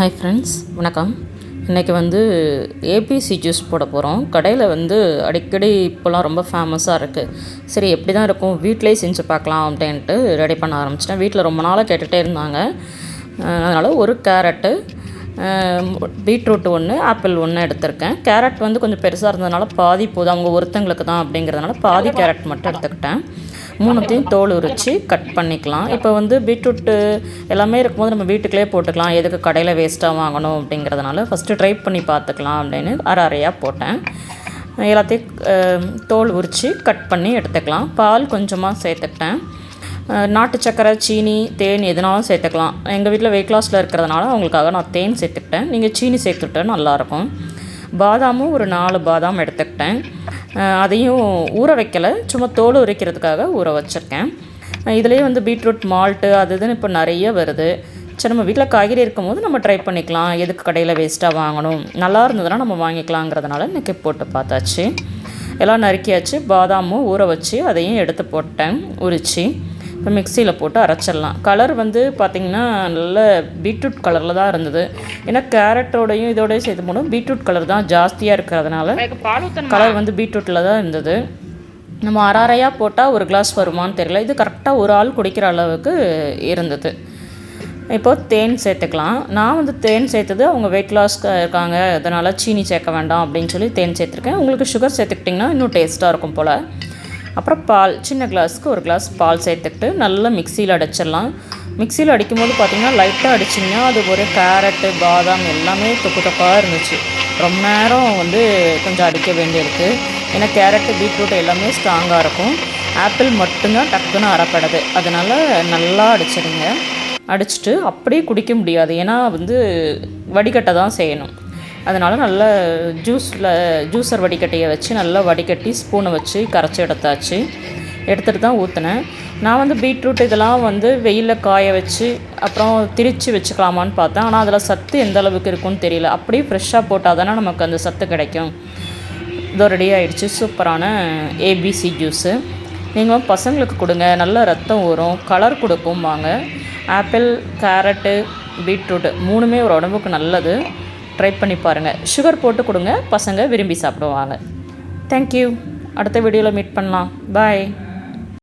Hi friends வணக்கம். இன்றைக்கி வந்து ஏபிசி ஜூஸ் போட போகிறோம் கடையில் வந்து அடிக்கடி இப்போலாம் ரொம்ப ஃபேமஸாக இருக்குது சரி எப்படி தான் இருக்கும்? வீட்டிலே செஞ்சு பார்க்கலாம் அப்படின்ட்டு ரெடி பண்ண ஆரம்பிச்சிட்டேன். வீட்டில் ரொம்ப நாளாக கேட்டுகிட்டே இருந்தாங்க. அதனால் ஒரு கேரட்டு பீட்ரூட் ஒன்று ஆப்பிள் ஒன்று எடுத்திருக்கேன். கேரட் வந்து கொஞ்சம் பெருசாக இருந்ததுனால பாதி போதும். அவங்க ஒருத்தங்களுக்கு தான் அப்படிங்கிறதுனால பாதி கேரட் மட்டும் எடுத்துக்கிட்டேன். மூணுத்தையும் தோல் உரித்து கட் பண்ணிக்கலாம். இப்போ வந்து பீட்ரூட்டு எல்லாமே இருக்கும்போது நம்ம வீட்டுக்குள்ளே போட்டுக்கலாம். எதுக்கு கடையில் வேஸ்ட்டாக வாங்கணும் அப்படிங்கிறதுனால ஃபஸ்ட்டு ட்ரை பண்ணி பார்த்துக்கலாம் அப்படின்னு அரை அரையாக போட்டேன். எல்லாத்தையும் தோல் உரித்து கட் பண்ணி எடுத்துக்கலாம். பால் கொஞ்சமாக சேர்த்துக்கிட்டேன். நாட்டு சக்கரை சீனி தேன் எதுனாலும் சேர்த்துக்கலாம். எங்கள் வீட்டில் வெயிட் லாஸில் இருக்கிறதுனால அவங்களுக்காக நான் தேன் சேர்த்துக்கிட்டேன். நீங்கள் சீனி சேர்த்துக்கிட்டேன் நல்லாயிருக்கும் பாதாமும் ஒரு நாலு பாதாம் எடுத்துக்கிட்டேன். அதையும் ஊற வைக்கலை. சும்மா தோல் உரிக்கிறதுக்காக ஊற வச்சுருக்கேன். இதுலேயே வந்து பீட்ரூட் மால்ட்டு அது இதுன்னு இப்போ நிறைய வருது. சரி நம்ம வீட்டில் காய்கறி இருக்கும்போது நம்ம ட்ரை பண்ணிக்கலாம். எதுக்கு கடையில் வேஸ்ட்டாக வாங்கணும்? நல்லா இருந்ததுன்னா நம்ம வாங்கிக்கலாங்கிறதுனால இன்றைக்கி போட்டு பார்த்தாச்சு. எல்லாம் நறுக்கியாச்சு. பாதாமும் ஊற வச்சு அதையும் எடுத்து போட்டேன். உரித்து இப்போ மிக்சியில் போட்டு அரைச்சிடலாம். கலர் வந்து பார்த்திங்கன்னா நல்ல பீட்ரூட் கலரில் தான் இருந்தது. ஏன்னா கேரட்டோடையும் இதோடய சேர்த்து போடும். பீட்ரூட் கலர் தான் ஜாஸ்தியாக இருக்கிறதுனால கலர் வந்து பீட்ரூட்டில் தான் இருந்தது. நம்ம அரை அரையாக போட்டால் ஒரு கிளாஸ் வருமான்னு தெரியல. இது கரெக்டாக ஒரு ஆள் குடிக்கிற அளவுக்கு இருந்தது. இப்போ தேன் சேர்த்துக்கலாம். நான் வந்து தேன் சேர்த்தது அவங்க வெயிட் லாஸ் இருக்காங்க. அதனால் சீனி சேர்க்க வேண்டாம் அப்படின்னு சொல்லி தேன் சேர்த்துருக்கேன். உங்களுக்கு சுகர் சேர்த்துக்கிட்டிங்கன்னா இன்னும் டேஸ்ட்டாக இருக்கும் போல். அப்புறம் பால் சின்ன கிளாஸ்க்கு ஒரு கிளாஸ் பால் சேர்த்துக்கிட்டு நல்லா மிக்சியில் அடிச்சிடலாம். மிக்சியில் அடிக்கும்போது பார்த்திங்கன்னா லைட்டாக அடிச்சிங்கன்னா அது ஒரு கேரட்டு பாதாம் எல்லாமே தொக்கு தொக்காக இருந்துச்சு. ரொம்ப நேரம் வந்து கொஞ்சம் அடிக்க வேண்டியிருக்கு. ஏன்னா கேரட்டு பீட்ரூட் எல்லாமே ஸ்ட்ராங்காக இருக்கும். ஆப்பிள் மட்டும்தான் டக்குன்னு அறப்படுது அதனால் நல்லா அடிச்சிடுங்க. அடிச்சுட்டு அப்படியே குடிக்க முடியாது. ஏன்னா வந்து வடிகட்ட தான் செய்யணும். அதனால் நல்லா ஜூஸில் ஜூஸர் வடிகட்டியை வச்சு நல்லா வடிகட்டி ஸ்பூனை வச்சு கரைச்சி எடுத்தாச்சு. எடுத்துகிட்டு தான் ஊற்றினேன் நான் வந்து பீட்ரூட் இதெல்லாம் வந்து வெயிலில் காய வச்சு அப்புறம் திரித்து வச்சுக்கலாமான்னு பார்த்தேன். ஆனால் அதில் சத்து எந்த அளவுக்கு இருக்குன்னு தெரியல. அப்படியே ஃப்ரெஷ்ஷாக போட்டால் தானே நமக்கு அந்த சத்து கிடைக்கும். இதோ ரெடி ஆகிடுச்சு சூப்பரான ஏபிசி ஜூஸு நீங்களும் பசங்களுக்கு கொடுங்க. நல்ல ரத்தம் வரும் கலர் கொடுக்கும் வாங்க. ஆப்பிள் கேரட்டு பீட்ரூட்டு மூணுமே ஒரு உடம்புக்கு நல்லது. ட்ரை பண்ணி பாருங்கள் சுகர் போட்டு கொடுங்க. பசங்க விரும்பி சாப்பிடுவாங்க. தேங்க்யூ அடுத்த வீடியோவில் மீட் பண்ணலாம். பாய்